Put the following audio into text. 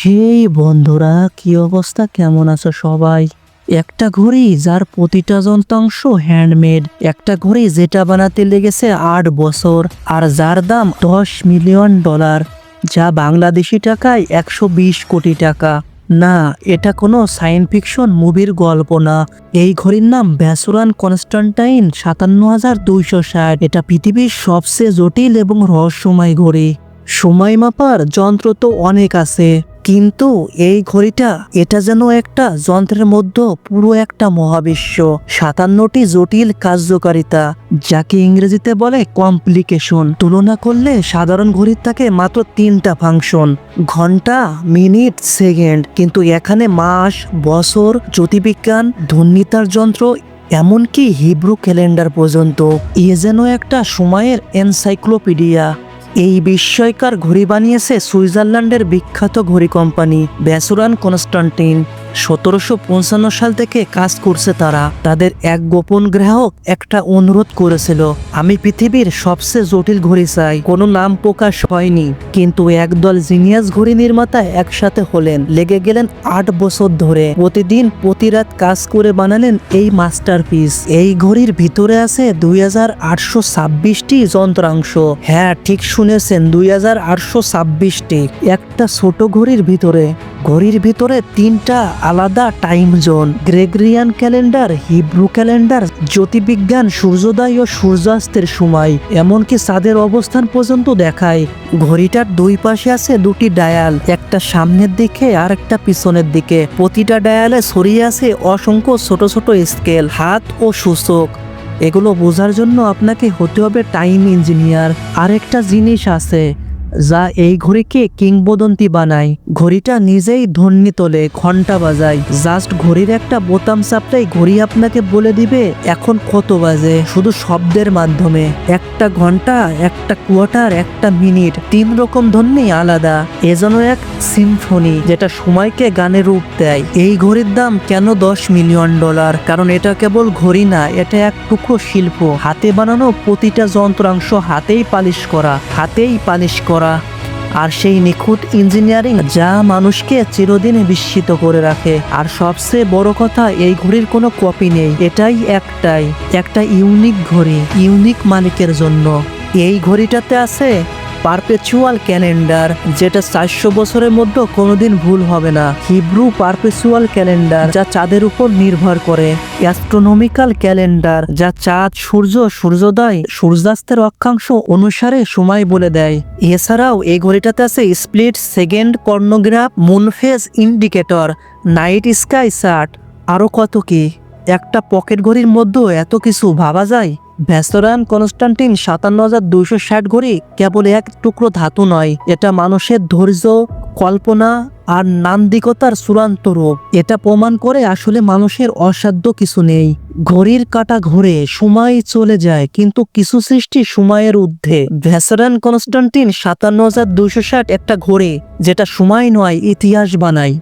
হেই বন্ধুরা, কি অবস্থা? কেমন আছো সবাই? একটা ঘড়ি যার প্রতিটা যন্ত্রাংশ হ্যান্ডমেড একটা ঘড়ি যেটা বানাতে লেগেছে আট বছর, আর যার দাম দশ মিলিয়ন ডলার, যা বাংলাদেশি টাকায় একশো বিশ কোটি টাকা। না, এটা কোনো সায়েন্স ফিকশন মুভির গল্প না। এই ঘড়ির নাম ব্যাসুরান কনস্টান্টাইন সাতান্ন হাজার দুইশো ষাট। এটা পৃথিবীর সবচেয়ে জটিল এবং রহস্যময় ঘড়ি। সময় মাপার যন্ত্র তো অনেক আছে। কিন্তু এই ঘড়িটা, এটা যেন একটা যন্ত্রের মধ্যে পুরো একটা মহাবিশ্ব, সাতান্নটি জটিল কার্যকারিতা, যাকে ইংরেজিতে বলে কমপ্লিকেশন তুলনা করলে সাধারণ ঘড়ির থাকে মাত্র তিনটা ফাংশন ঘণ্টা মিনিট সেকেন্ড কিন্তু এখানে মাস, বছর, জ্যোতির্বিজ্ঞান ধন্যিতার যন্ত্র, এমনকি হিব্রু ক্যালেন্ডার পর্যন্ত। এ যেন একটা সময়ের এনসাইক্লোপিডিয়া এই বিস্ময়কার ঘড়ি বানিয়েছে সুইজারল্যান্ডের বিখ্যাত ঘড়ি কোম্পানি ব্যাসুরান কনস্টান্টিন। সতেরোশো পঞ্চান্ন সাল থেকে কাজ করছে তারা। তাদের এক গোপন গ্রাহক একটা অনুরোধ করেছিল, আমি পৃথিবীর সবচেয়ে জটিল ঘড়ি চাই। কোনো নাম প্রকাশ হয়নি, কিন্তু একদল জিনিয়াস ঘড়ি নির্মাতা একসাথে হলেন। লেগে গেলেন আট বছর ধরে। প্রতিদিন প্রতি রাত কাজ করে বানালেন এই মাস্টারপিস। এই ঘড়ির ভিতরে আছে দুই হাজার আটশো ছাব্বিশটি যন্ত্রাংশ। হ্যাঁ ঠিক শুনেছেন, দুই হাজার আটশো ছাব্বিশটি। একটা ছোট ঘড়ির ভিতরে। ঘড়ির ভিতরে তিনটা আলাদা time zone Gregorian calendar Hebrew calendar জ্যোতির্বিজ্ঞান, সূর্যোদয় ও সূর্যাস্তের সময়, এমনকি চাঁদের অবস্থান পর্যন্ত দেখায়। ঘড়িটার দুই পাশে আছে দুটি ডায়াল একটা সামনের দিকে আর একটা পিছনের দিকে। প্রতিটা ডায়ালে ছড়িয়ে আছে অসংখ্য ছোট ছোট স্কেল হাত ও সূচক। এগুলো বোঝার জন্য আপনাকে হতে হবে টাইম ইঞ্জিনিয়ার আরেকটা জিনিস আছে যা এই ঘড়িকে কিংবদন্তি বানায়। ঘড়িটা নিজেই ধ্বনি তোলে ঘণ্টা বাজায়। জাস্ট ঘড়ির একটা বোতাম চাপলেই ঘড়ি আপনাকে বলে দিবে, এখন কত বাজে? শুধু শব্দের মাধ্যমে। একটা ঘণ্টা একটা কোয়ার্টার, একটা মিনিট, তিন রকম ধ্বনি আলাদা। এজন্য এক সিম্ফনি, যেটা সময়কে গানে রূপ দেয়। এই ঘড়ির দাম কেন দশ মিলিয়ন ডলার? কারণ এটা কেবল ঘড়ি না, এটা এক টুকরো শিল্প। হাতে বানানো প্রতিটা যন্ত্রাংশ হাতেই পালিশ করা, হাতেই পালিশ করা। আর সেই নিখুঁত ইঞ্জিনিয়ারিং যা মানুষকে চিরদিন বিস্মিত করে রাখে। আর সবচেয়ে বড় কথা, এই ঘড়ির কোনো কপি নেই। এটাই একটাই, একটা ইউনিক ঘড়ি ইউনিক মালিকের জন্য। এই ঘড়িটাতে আছে পারপেচুয়াল ক্যালেন্ডার, যেটা চারশো বছরের মধ্যে কোনোদিন ভুল হবে না। হিব্রু পারপেচুয়াল ক্যালেন্ডার, যা চাঁদের উপর নির্ভর করে। অ্যাস্ট্রোনমিক্যাল ক্যালেন্ডার, যা চাঁদ, সূর্য, সূর্যোদয়, সূর্যাস্তের অক্ষাংশ অনুসারে সময় বলে দেয়। এছাড়াও এই ঘড়িটাতে আছে split, second chronograph moon phase indicator, night sky chart. আরও কত কি? একটা পকেট ঘড়ির মধ্যেও এত কিছু ভাবা যায়? ভ্যাসরান কনস্টান্টিন সাতান্ন হাজার দুইশো ষাট ঘড়ি কেবল এক টুকরো ধাতু নয়। এটা মানুষের ধৈর্য, কল্পনা আর নান্দিকতার চূড়ান্ত রূপ। এটা প্রমাণ করে আসলে মানুষের অসাধ্য কিছু নেই। ঘড়ির কাটা ঘুরে, সময় চলে যায়, কিন্তু কিছু সৃষ্টি সময়ের ঊর্ধ্বে। ভ্যাসরান কনস্টান্টিন সাতান্ন হাজার দুইশো ষাট একটা ঘড়ি, যেটা সময় নয়, ইতিহাস বানায়।